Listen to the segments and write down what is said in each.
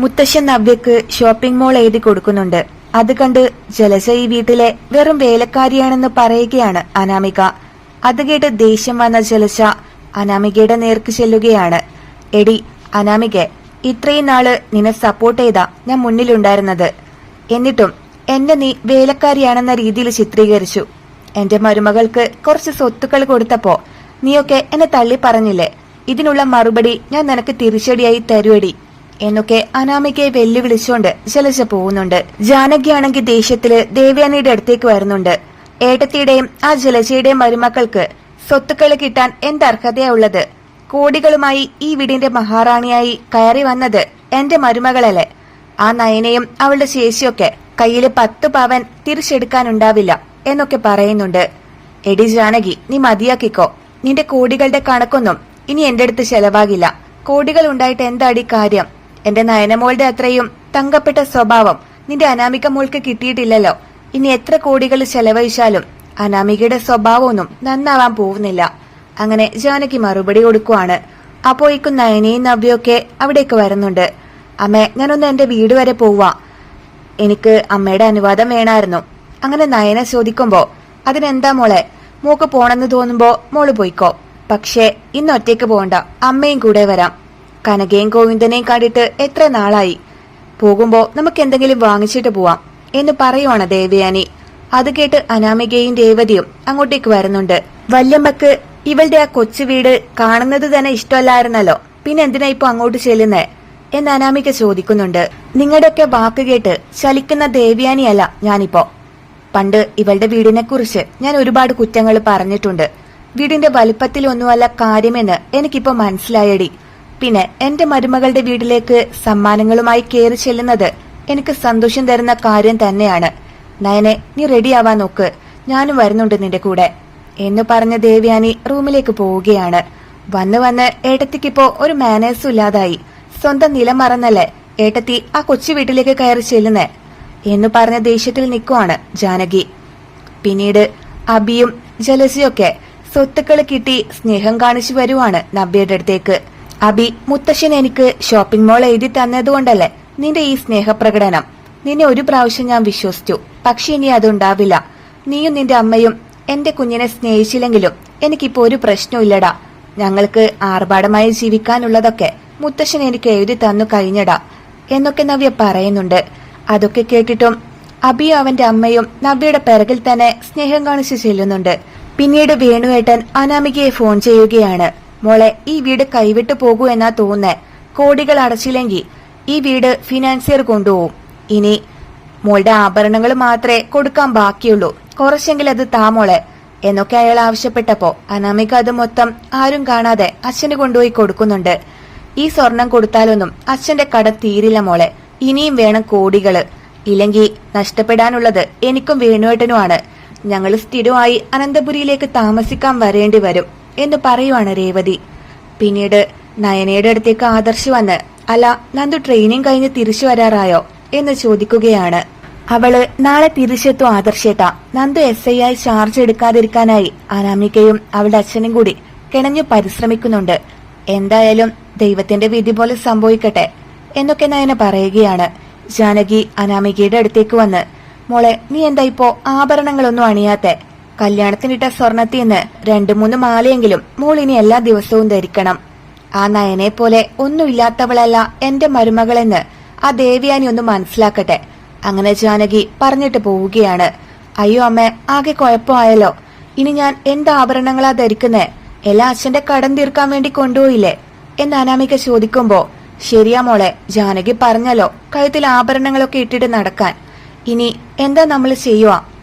മുത്തശ്ശൻ നവ്യക്ക് ഷോപ്പിംഗ് മോൾ എഴുതി കൊടുക്കുന്നുണ്ട്. അത് കണ്ട് ജലജ ഈ വീട്ടിലെ വെറും വേലക്കാരിയാണെന്ന് പറയുകയാണ് അനാമിക. അത് കേട്ട് ദേഷ്യം വന്ന ജലജ അനാമികയുടെ നേർക്ക് ചെല്ലുകയാണ്. എടി അനാമിക ഇത്രയും നാൾ നിന്നെ സപ്പോർട്ട് ചെയ്താ ഞാൻ മുന്നിലുണ്ടായിരുന്നത്. എന്നിട്ടും എന്നെ നീ വേലക്കാരിയാണെന്ന രീതിയിൽ ചിത്രീകരിച്ചു. എന്റെ മരുമകൾക്ക് കുറച്ച് സ്വത്തുക്കൾ കൊടുത്തപ്പോ നീയൊക്കെ എന്നെ തള്ളി പറഞ്ഞില്ലേ? ഇതിനുള്ള മറുപടി ഞാൻ നിനക്ക് തിരിച്ചടിയായി തരുവടി. എന്നൊക്കെ അനാമികയെ വെല്ലുവിളിച്ചുകൊണ്ട് ജലജ പോകുന്നുണ്ട്. ജാനകിയാണെങ്കിൽ ദേഷ്യത്തിൽ ദേവയാനിയുടെ അടുത്തേക്ക് വരുന്നുണ്ട്. ഏട്ടത്തിയുടെയും ആ ജലജയുടെയും മരുമക്കൾക്ക് സ്വത്തുക്കൾ കിട്ടാൻ എന്തർഹതയാ ഉള്ളത്? കോടികളുമായി ഈ വീടിന്റെ മഹാറാണിയായി കയറി വന്നത് എന്റെ മരുമകളല്ലേ? ആ നയനയും അവളുടെ ശേഷിയൊക്കെ കയ്യിൽ പത്ത് പവൻ തിരിച്ചെടുക്കാനുണ്ടാവില്ല എന്നൊക്കെ പറയുന്നുണ്ട്. എടി ജാനകി നീ മതിയാക്കിക്കോ. നിന്റെ കോടികളുടെ കണക്കൊന്നും ഇനി എന്റെ അടുത്ത് ചെലവാകില്ല കോടികൾ ഉണ്ടായിട്ട് എന്താടി കാര്യം? എന്റെ നയനമോളുടെ അത്രയും തങ്കപ്പെട്ട സ്വഭാവം നിന്റെ അനാമിക മോൾക്ക് കിട്ടിയിട്ടില്ലല്ലോ. ഇനി എത്ര കോടികൾ ചെലവഴിച്ചാലും അനാമികയുടെ സ്വഭാവമൊന്നും നന്നാവാൻ പോകുന്നില്ല. അങ്ങനെ ജാനകി മറുപടി കൊടുക്കുവാണ്. അപ്പോഴേക്കും നയനയും നവ്യൊക്കെ അവിടേക്ക് വരുന്നുണ്ട്. അമ്മേ ഞാനൊന്ന് എന്റെ വീട് വരെ പോവാ. എനിക്ക് അമ്മയുടെ അനുവാദം വേണമായിരുന്നു അങ്ങനെ നയന ചോദിക്കുമ്പോ അതിനെന്താ മോളെ? മോക്ക് പോണെന്ന് തോന്നുമ്പോ മോൾ പോയിക്കോ. പക്ഷേ ഇന്ന് ഒറ്റയ്ക്ക് അമ്മയും കൂടെ വരാം. കനകയും ഗോവിന്ദനെയും കണ്ടിട്ട് എത്ര നാളായി? പോകുമ്പോ നമുക്ക് എന്തെങ്കിലും വാങ്ങിച്ചിട്ട് പോവാം എന്ന് പറയുവാണ് ദേവയാനി. അത് കേട്ട് അനാമികയും രേവതിയും അങ്ങോട്ടേക്ക് വരുന്നുണ്ട്. വല്യമ്മക്ക് ഇവളുടെ ആ കൊച്ചു വീട് കാണുന്നത് തന്നെ ഇഷ്ടമല്ലായിരുന്നല്ലോ. പിന്നെ എന്തിനാ ഇപ്പൊ അങ്ങോട്ട് ചെല്ലുന്നേ? എന്ന് അനാമിക ചോദിക്കുന്നുണ്ട്. നിങ്ങളുടെയൊക്കെ വാക്ക് കേട്ട് ചലിക്കുന്ന ദേവ്യാനിയല്ല ഞാനിപ്പോ. പണ്ട് ഇവളുടെ വീടിനെ കുറിച്ച് ഞാൻ ഒരുപാട് കുറ്റങ്ങൾ പറഞ്ഞിട്ടുണ്ട്. വീടിന്റെ വലിപ്പത്തിലൊന്നുമല്ല കാര്യമെന്ന് എനിക്കിപ്പോ മനസ്സിലായടി. പിന്നെ എന്റെ മരുമകളുടെ വീട്ടിലേക്ക് സമ്മാനങ്ങളുമായി കയറി ചെല്ലുന്നത് എനിക്ക് സന്തോഷം തരുന്ന കാര്യം തന്നെയാണ്. നയനെ നീ റെഡിയാവാൻ നോക്ക്. ഞാനും വരുന്നുണ്ട് നിന്റെ കൂടെ. എന്ന് പറഞ്ഞ ദേവ്യാനി റൂമിലേക്ക് പോവുകയാണ്. വന്ന് വന്ന് ഏട്ടത്തിക്കിപ്പോ ഒരു മാനേഴ്സും ഇല്ലാതായി. സ്വന്തം നിലം മറന്നല്ലേ ഏട്ടത്തി ആ കൊച്ചു വീട്ടിലേക്ക് കയറി ചെല്ലുന്നേ? എന്ന് പറഞ്ഞ ദേഷ്യത്തിൽ നിൽക്കുവാണ് ജാനകി. പിന്നീട് അബിയും ജലസിയൊക്കെ സ്വത്തുക്കൾ കിട്ടി സ്നേഹം കാണിച്ചു വരുവാണ് നബിയുടെ അടുത്തേക്ക്. അബി മുത്തശ്ശൻ എനിക്ക് ഷോപ്പിംഗ് മോൾ എഴുതി തന്നതുകൊണ്ടല്ലേ നിന്റെ ഈ സ്നേഹപ്രകടനം? നിന്നെ ഒരു പ്രാവശ്യം ഞാൻ വിശ്വസിച്ചു. പക്ഷെ ഇനി അതുണ്ടാവില്ല. നീയും നിന്റെ അമ്മയും എന്റെ കുഞ്ഞിനെ സ്നേഹിച്ചില്ലെങ്കിലും എനിക്കിപ്പോ ഒരു പ്രശ്നമില്ലടാ ഞങ്ങൾക്ക് ആർഭാടമായി ജീവിക്കാനുള്ളതൊക്കെ മുത്തശ്ശൻ എനിക്ക് എഴുതി തന്നു കഴിഞ്ഞടാ എന്നൊക്കെ നവ്യ പറയുന്നുണ്ട്. അതൊക്കെ കേട്ടിട്ടും അബിയും അവന്റെ അമ്മയും നവ്യയുടെ പിറകിൽ തന്നെ സ്നേഹം കാണിച്ചു ചെല്ലുന്നുണ്ട്. പിന്നീട് വേണുവേട്ടൻ അനാമികയെ ഫോൺ ചെയ്യുകയാണ്. മോളെ ഈ വീട് കൈവിട്ടു പോകൂ എന്നാ തോന്നുന്നേ. കോടികൾ അടച്ചില്ലെങ്കിൽ ഈ വീട് ഫിനാൻസിയർ കൊണ്ടുപോകും. ഇനി മോളുടെ ആഭരണങ്ങൾ മാത്രമേ കൊടുക്കാൻ ബാക്കിയുള്ളൂ. കുറച്ചെങ്കിലും അത് താ മോളെ എന്നൊക്കെ അയാൾ ആവശ്യപ്പെട്ടപ്പോ അനാമിക അത് മൊത്തം ആരും കാണാതെ അച്ഛന് കൊണ്ടുപോയി കൊടുക്കുന്നുണ്ട്. ഈ സ്വർണം കൊടുത്താലൊന്നും അച്ഛന്റെ കട തീരില്ല മോളെ. ഇനിയും വേണം കോടികൾ ഇല്ലെങ്കിൽ നഷ്ടപ്പെടാനുള്ളത് എനിക്കും വേണുവേട്ടനുമാണ്. ഞങ്ങൾ സ്ഥിരമായി അനന്തപുരിയിലേക്ക് താമസിക്കാൻ വരേണ്ടി വരും. എന്ന് പറയുവാണ് രേവതി. പിന്നീട് നയനയുടെ അടുത്തേക്ക് ആദർശ് വന്ന് അല്ല നന്ദു ട്രെയിനിങ് കഴിഞ്ഞ് തിരിച്ചു വരാറായോ? എന്ന് ചോദിക്കുകയാണ്. അവൾ നാളെ തിരിച്ചെത്തും ആദർശേട്ട. നന്ദു എസ് ഐ ആയി ചാർജ് എടുക്കാതിരിക്കാനായി അനാമികയും അവളുടെ അച്ഛനും കൂടി കിണഞ്ഞു പരിശ്രമിക്കുന്നുണ്ട്. എന്തായാലും ദൈവത്തിന്റെ വിധി പോലെ സംഭവിക്കട്ടെ എന്നൊക്കെ നയന പറയുകയാണ്. ജാനകി അനാമികയുടെ അടുത്തേക്ക് വന്ന് മോളെ നീ എന്താ ഇപ്പോ ആഭരണങ്ങളൊന്നും അണിയാത്തെ? കല്യാണത്തിനിട്ട സ്വർണത്തിന്ന് രണ്ടു മൂന്ന് മാലയെങ്കിലും മോൾ ഇനി എല്ലാ ദിവസവും ധരിക്കണം. ആ നയനെ പോലെ ഒന്നുമില്ലാത്തവളല്ല എന്റെ മരുമകളെന്ന് ആ ദേവിയാനി ഒന്ന് മനസ്സിലാക്കട്ടെ. അങ്ങനെ ജാനകി പറഞ്ഞിട്ട് പോവുകയാണ്. അയ്യോ അമ്മ ആകെ കുഴപ്പമായല്ലോ. ഇനി ഞാൻ എന്ത് ആഭരണങ്ങളാ ധരിക്കുന്നേ? എല്ലാ അച്ഛന്റെ കടം തീർക്കാൻ വേണ്ടി കൊണ്ടുപോയില്ലേ? എന്ന് അനാമിക ചോദിക്കുമ്പോ ശരിയാ മോളെ ജാനകി പറഞ്ഞല്ലോ കഴുത്തിൽ ആഭരണങ്ങളൊക്കെ ഇട്ടിട്ട് നടക്കാൻ. ഇനി എന്താ നമ്മൾ ചെയ്യുക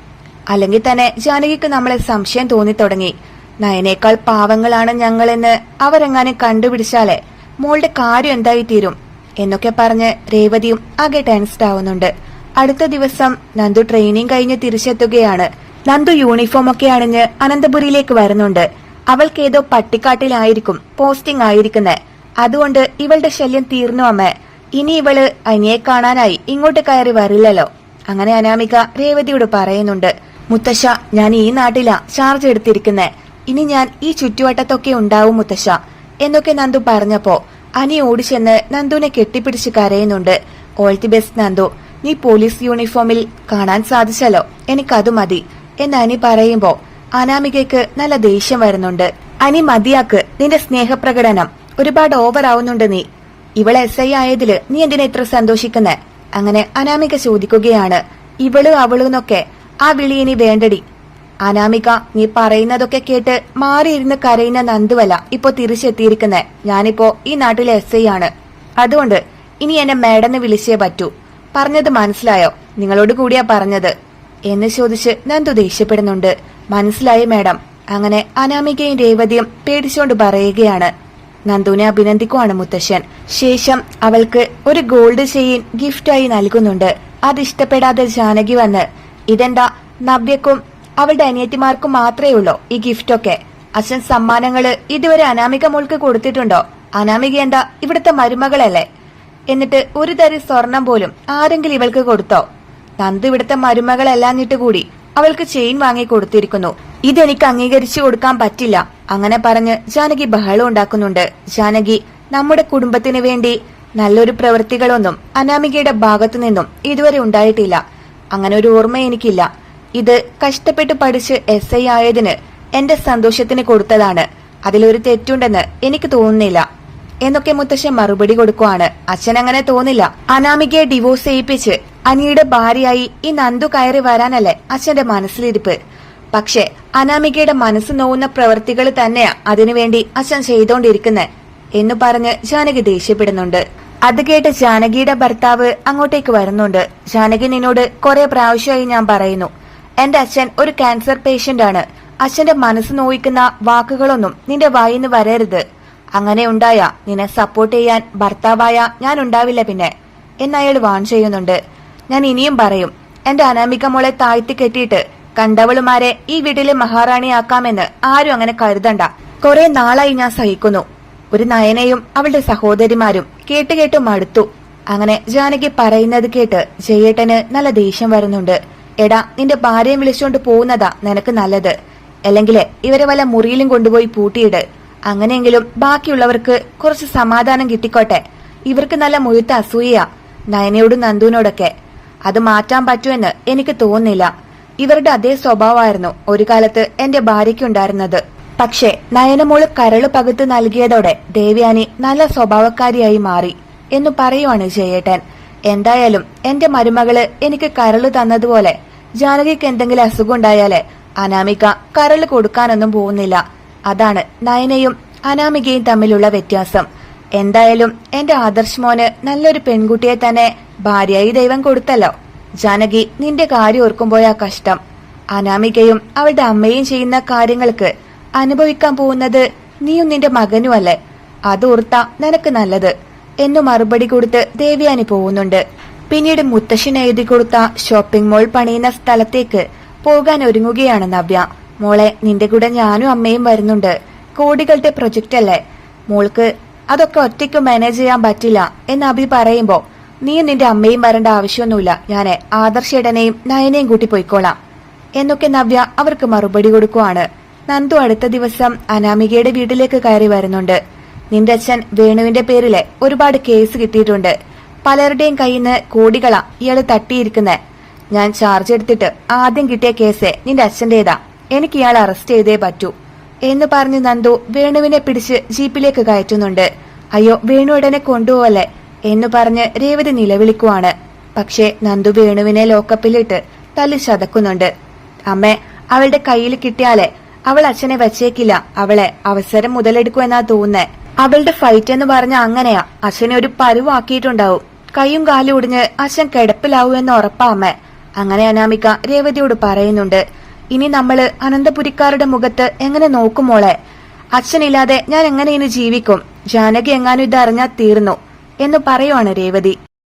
അല്ലെങ്കിൽ തന്നെ ജാനകിക്ക് നമ്മളെ സംശയം തോന്നി തുടങ്ങി. നയനേക്കാൾ പാവങ്ങളാണ് ഞങ്ങളെന്ന് അവരെങ്ങാനും കണ്ടുപിടിച്ചാലേ മോളുടെ കാര്യം എന്തായി തീരും എന്നൊക്കെ പറഞ്ഞ് രേവതിയും ആകെ ടെൻസ്ഡ് ആവുന്നുണ്ട്. അടുത്ത ദിവസം നന്ദു ട്രെയിനിങ് കഴിഞ്ഞ് തിരിച്ചെത്തുകയാണ്. നന്ദു യൂണിഫോം ഒക്കെ അണിഞ്ഞ് അനന്തപുരിയിലേക്ക് വരുന്നുണ്ട്. അവൾക്ക് ഏതോ പട്ടിക്കാട്ടിലായിരിക്കും പോസ്റ്റിംഗ് ആയിരിക്കുന്നത് അതുകൊണ്ട് ഇവളുടെ ശല്യം തീർന്നു അമ്മ. ഇനി ഇവൾ അനിയെ കാണാനായി ഇങ്ങോട്ട് കയറി വരില്ലല്ലോ. അങ്ങനെ അനാമിക രേവതിയോട് പറയുന്നുണ്ട്. മുത്തശ്ശ ഞാൻ ഈ നാട്ടിലാ ചാർജ് എടുത്തിരിക്കുന്നെ. ഇനി ഞാൻ ഈ ചുറ്റുവട്ടത്തൊക്കെ ഉണ്ടാവും മുത്തശ്ശ എന്നൊക്കെ നന്ദു പറഞ്ഞപ്പോ അനി ഓടിച്ചെന്ന് നന്ദുവിനെ കെട്ടിപ്പിടിച്ച് കരയുന്നുണ്ട്. ഓൾ ദി ബെസ്റ്റ് നന്ദു നീ പോലീസ് യൂണിഫോമിൽ കാണാൻ സാധിച്ചല്ലോ എനിക്കത് മതി എന്ന് അനി പറയുമ്പോ അനാമികയ്ക്ക് നല്ല ദേഷ്യം വരുന്നുണ്ട്. അനി മതിയാക്ക് നിന്റെ സ്നേഹപ്രകടനം ഒരുപാട് ഓവർ ആവുന്നുണ്ട് നീ. ഇവളെ എസ് ഐ ആയതിൽ നീ എന്തിനാ ഇത്ര സന്തോഷിക്കുന്നെ? അങ്ങനെ അനാമിക ചോദിക്കുകയാണ്. ഇവൾ അവളെന്നൊക്കെ ആ വിളി ഇനി വേണ്ടടി. അനാമിക നീ പറയുന്നതൊക്കെ കേട്ട് മാറിയിരുന്ന് കരയുന്ന നന്ദുവല്ല ഇപ്പോ തിരിച്ചെത്തിയിരിക്കുന്നേ. ഞാനിപ്പോ ഈ നാട്ടിലെ എസ് ഐ ആണ്. അതുകൊണ്ട് ഇനി എന്നെ മേഡന്ന് വിളിച്ചേ പറ്റൂ. പറഞ്ഞത് മനസ്സിലായോ? നിങ്ങളോട് കൂടിയാ പറഞ്ഞത്. എന്ന് ചോദിച്ച് നന്ദു ദേഷ്യപ്പെടുന്നുണ്ട്. മനസ്സിലായി മേഡം. അങ്ങനെ അനാമികയും രേവതിയും പേടിച്ചുകൊണ്ട് പറയുകയാണ്. നന്ദുവിനെ അഭിനന്ദിക്കുവാണ് മുത്തശ്ശൻ. ശേഷം അവൾക്ക് ഒരു ഗോൾഡ് ചെയിൻ ഗിഫ്റ്റായി നൽകുന്നുണ്ട്. അത് ഇഷ്ടപ്പെടാതെ ജാനകി വന്ന് ഇതെന്താ നവ്യക്കും അവളുടെ അനിയത്തിമാർക്കും മാത്രമേ ഉള്ളോ ഈ ഗിഫ്റ്റൊക്കെ. അച്ഛൻ സമ്മാനങ്ങൾ ഇതുവരെ അനാമിക മോൾക്ക് കൊടുത്തിട്ടുണ്ടോ? അനാമിക എന്താ ഇവിടുത്തെ മരുമകളല്ലേ? എന്നിട്ട് ഒരു തരി സ്വർണം പോലും ആരെങ്കിലും ഇവൾക്ക് കൊടുത്തോ? നന്ദു ഇവിടുത്തെ മരുമകളല്ലാഞ്ഞിട്ട് കൂടി അവൾക്ക് ചെയിൻ വാങ്ങി കൊടുത്തിരിക്കുന്നു. ഇതെനിക്ക് അംഗീകരിച്ചു കൊടുക്കാൻ പറ്റില്ല. അങ്ങനെ പറഞ്ഞ് ജാനകി ബഹളം ഉണ്ടാക്കുന്നുണ്ട്. ജാനകി നമ്മുടെ കുടുംബത്തിന് വേണ്ടി നല്ലൊരു പ്രവൃത്തികളൊന്നും അനാമികയുടെ ഭാഗത്തു നിന്നും ഇതുവരെ ഉണ്ടായിട്ടില്ല. അങ്ങനെ ഒരു ഓർമ്മ എനിക്കില്ല. ഇത് കഷ്ടപ്പെട്ട് പഠിച്ച് എസ് ഐ ആയതിന് എന്റെ സന്തോഷത്തിന് കൊടുത്തതാണ്. അതിലൊരു തെറ്റുണ്ടെന്ന് എനിക്ക് തോന്നുന്നില്ല. എന്നൊക്കെ മുത്തശ്ശൻ മറുപടി കൊടുക്കുവാണ്. അച്ഛൻ അങ്ങനെ തോന്നില്ല. അനാമികയെ ഡിവോഴ്സ് ചെയ്യിപ്പിച്ച് അനിയുടെ ഭാര്യയായി ഈ നന്ദു കയറി വരാനല്ലേ അച്ഛന്റെ മനസ്സിലിരിപ്പ്. പക്ഷെ അനാമികയുടെ മനസ്സ് നോവുന്ന പ്രവൃത്തികൾ തന്നെയാ അതിനുവേണ്ടി അച്ഛൻ ചെയ്തോണ്ടിരിക്കുന്നെ എന്ന് പറഞ്ഞ് ജാനകി ദേഷ്യപ്പെടുന്നുണ്ട്. അത് കേട്ട് ജാനകിയുടെ ഭർത്താവ് അങ്ങോട്ടേക്ക് വരുന്നുണ്ട്. ജാനകി നിന്നോട് കുറെ പ്രാവശ്യമായി ഞാൻ പറയുന്നു എന്റെ അച്ഛൻ ഒരു ക്യാൻസർ പേഷ്യന്റ് ആണ് അച്ഛന്റെ മനസ്സ് നോയിക്കുന്ന വാക്കുകളൊന്നും നിന്റെ വായിന്ന് വരരുത്. അങ്ങനെ ഉണ്ടായ നിന്നെ സപ്പോർട്ട് ചെയ്യാൻ ഭർത്താവായ ഞാൻ ഉണ്ടാവില്ല പിന്നെ എന്നയാൾ വാൺ ചെയ്യുന്നുണ്ട്. ഞാൻ ഇനിയും പറയും എന്റെ അനാമിക മോളെ താഴ്ത്തി കെട്ടിയിട്ട് കണ്ടവളുമാരെ ഈ വീട്ടിലെ മഹാറാണിയാക്കാമെന്ന് ആരും അങ്ങനെ കരുതണ്ട. കുറെ നാളായി ഞാൻ സഹിക്കുന്നു. ഒരു നയനയും അവളുടെ സഹോദരിമാരും കേട്ട് കേട്ട് മടുത്തു. അങ്ങനെ ജാനകി പറയുന്നത് കേട്ട് ജയേട്ടന് നല്ല ദേഷ്യം വരുന്നുണ്ട്. എടാ നിന്റെ ഭാര്യയും വിളിച്ചുകൊണ്ട് പോകുന്നതാ നിനക്ക് നല്ലത്. അല്ലെങ്കിൽ ഇവരെ വല്ല മുറിയിലും കൊണ്ടുപോയി പൂട്ടിയിട്. അങ്ങനെയെങ്കിലും ബാക്കിയുള്ളവർക്ക് കുറച്ച് സമാധാനം കിട്ടിക്കോട്ടെ. ഇവർക്ക് നല്ല മുഴുത്ത അസൂയ നയനയോടും നന്ദുവിനോടൊക്കെ. അത് മാറ്റാൻ പറ്റുമെന്ന് എനിക്ക് തോന്നുന്നില്ല. ഇവരുടെ അതേ സ്വഭാവമായിരുന്നു ഒരു കാലത്ത് എന്റെ ഭാര്യയ്ക്കുണ്ടായിരുന്നത് പക്ഷേ നയനമോൾ കരൾ പകുത്ത് നൽകിയതോടെ ദേവ്യാനി നല്ല സ്വഭാവക്കാരിയായി മാറി എന്നു പറയുവാണ് ജയേട്ടൻ. എന്തായാലും എന്റെ മരുമകൾ എനിക്ക് കരൾ തന്നതുപോലെ ജാനകിക്ക് എന്തെങ്കിലും അസുഖം ഉണ്ടായാൽ അനാമിക കരൾ കൊടുക്കാനൊന്നും പോകുന്നില്ല. അതാണ് നയനയും അനാമികയും തമ്മിലുള്ള വ്യത്യാസം. എന്തായാലും എന്റെ ആദർശ് മോന് നല്ലൊരു പെൺകുട്ടിയെ തന്നെ ഭാര്യയായി ദൈവം കൊടുത്തല്ലോ. ജാനകി നിന്റെ കാര്യം ഓർക്കുമ്പോഴാ കഷ്ടം. അനാമികയും അവളുടെ അമ്മയും ചെയ്യുന്ന കാര്യങ്ങൾക്ക് അനുഭവിക്കാൻ പോകുന്നത് നീയും നിന്റെ മകനുമല്ലേ? അതോർത്ത നിനക്ക് നല്ലത്. എന്നു മറുപടി കൊടുത്ത് ദേവ്യാനി പോകുന്നുണ്ട്. പിന്നീട് മുത്തശ്ശൻ എഴുതി കൊടുത്ത ഷോപ്പിംഗ് മോൾ പണിയുന്ന സ്ഥലത്തേക്ക് പോകാൻ ഒരുങ്ങുകയാണ് നവ്യ. മോളെ നിന്റെ കൂടെ ഞാനും അമ്മയും വരുന്നുണ്ട്. കോടികളുടെ പ്രൊജക്റ്റ് അല്ലേ? മോൾക്ക് അതൊക്കെ ഒറ്റയ്ക്ക് മാനേജ് ചെയ്യാൻ പറ്റില്ല എന്ന് അഭി പറയുമ്പോ നീ നിന്റെ അമ്മയും വരേണ്ട ആവശ്യമൊന്നുമില്ല. ഞാൻ ആദർശേടനെയും നയനെയും കൂട്ടി പോയിക്കോളാം. എന്നൊക്കെ നവ്യ അവർക്ക് മറുപടി കൊടുക്കുവാണ്. നന്ദു അടുത്ത ദിവസം അനാമികയുടെ വീട്ടിലേക്ക് കയറി വരുന്നുണ്ട്. നിന്റെ അച്ഛൻ വേണുവിന്റെ പേരിൽ ഒരുപാട് കേസ് കിട്ടിയിട്ടുണ്ട്. പലരുടെയും കയ്യിൽ നിന്ന് കോടികളാ ഇയാൾ തട്ടിയിരിക്കുന്നെ. ഞാൻ ചാർജ് എടുത്തിട്ട് ആദ്യം കിട്ടിയ കേസ് നിന്റെ അച്ഛന്റേതാ. എനിക്ക് ഇയാൾ അറസ്റ്റ് ചെയ്തേ പറ്റൂ. എന്ന് പറഞ്ഞ് നന്ദു വേണുവിനെ പിടിച്ച് ജീപ്പിലേക്ക് കയറ്റുന്നുണ്ട്. അയ്യോ വേണു ഉടനെ കൊണ്ടുപോവല്ലേ? എന്ന് പറഞ്ഞ് രേവതി നിലവിളിക്കുവാണ്. പക്ഷേ നന്ദു വേണുവിനെ ലോക്കപ്പിലിട്ട് തല്ലി ചതക്കുന്നുണ്ട്. അമ്മേ അവളുടെ കയ്യിൽ കിട്ടിയാലേ അവൾ അച്ഛനെ വച്ചേക്കില്ല. അവളെ അവസരം മുതലെടുക്കുമെന്നാ തോന്നുന്നേ. അവളുടെ ഫൈറ്റ് എന്ന് പറഞ്ഞ അങ്ങനെയാ. അച്ഛനെ ഒരു പരുവാക്കിയിട്ടുണ്ടാവും. കൈയും കാലും ഒടിഞ്ഞ് അച്ഛൻ കിടപ്പിലാവൂന്ന് ഉറപ്പാ അമ്മ. അങ്ങനെ അനാമിക രേവതിയോട് പറയുന്നുണ്ട്. ഇനി നമ്മൾ അനന്തപുരിക്കാരുടെ മുഖത്ത് എങ്ങനെ നോക്കുമോളെ അച്ഛനില്ലാതെ ഞാൻ എങ്ങനെ ഇനി ജീവിക്കും? ജാനകി എങ്ങാനും ഇത് അറിഞ്ഞാൽ തീർന്നു. എന്ന് പറയുവാണ് രേവതി.